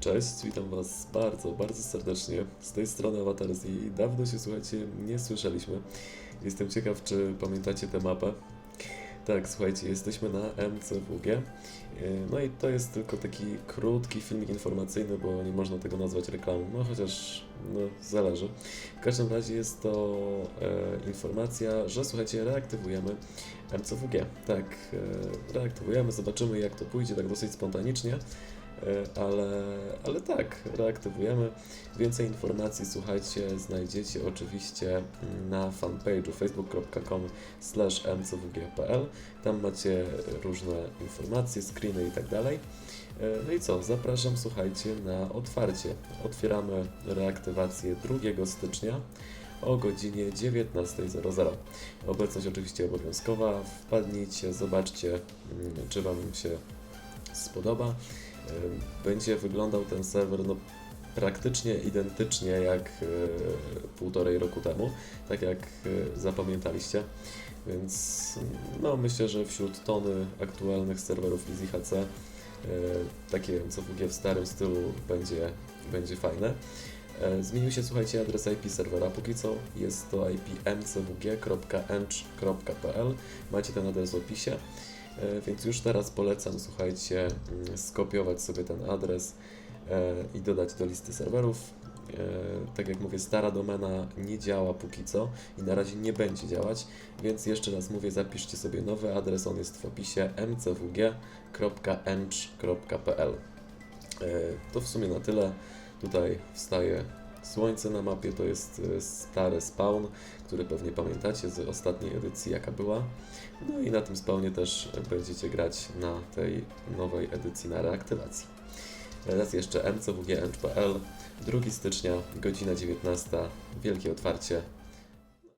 Cześć, witam Was bardzo, bardzo serdecznie. Z tej strony Avatars i dawno się, słuchajcie, nie słyszeliśmy. Jestem ciekaw, czy pamiętacie tę mapę. Tak, słuchajcie, jesteśmy na MCWG. Yy, No i to jest tylko taki krótki filmik informacyjny, bo nie można tego nazwać reklamą, no chociaż no, zależy. W każdym razie jest to e, informacja, że słuchajcie, reaktywujemy MCWG. Tak, e, reaktywujemy, zobaczymy jak to pójdzie, tak dosyć spontanicznie. E, ale, ale tak, reaktywujemy. Więcej informacji, słuchajcie, znajdziecie oczywiście na fanpage'u facebook.com mcwg.pl. Tam macie różne informacje, screeny i tak dalej. E, No i co, zapraszam, słuchajcie, na otwarcie. Otwieramy reaktywację 2 stycznia o godzinie 19.00. Obecność oczywiście obowiązkowa. Wpadnijcie, zobaczcie, mm, czy Wam się spodoba. E, Będzie wyglądał ten serwer no, praktycznie identycznie jak e, półtorej roku temu, tak jak e, zapamiętaliście. Więc no, myślę, że wśród tony aktualnych serwerów EasyHC takie MCWG w starym stylu będzie, będzie fajne. Zmienił się, słuchajcie, adres IP serwera. Póki co jest to IP mcwg.ench.pl. Macie ten adres w opisie. E, Więc już teraz polecam, słuchajcie, mm, skopiować sobie ten adres e, i dodać do listy serwerów. E, Tak jak mówię, stara domena nie działa póki co i na razie nie będzie działać, więc jeszcze raz mówię, zapiszcie sobie nowy adres, on jest w opisie mcwg.ench.pl. E, To w sumie na tyle. Tutaj wstaje słońce na mapie, to jest e, stary spawn, który pewnie pamiętacie z ostatniej edycji, jaka była. No i na tym spawnie też będziecie grać na tej nowej edycji na reaktywacji. Raz jeszcze mcwg.pl 2 stycznia, godzina 19, wielkie otwarcie,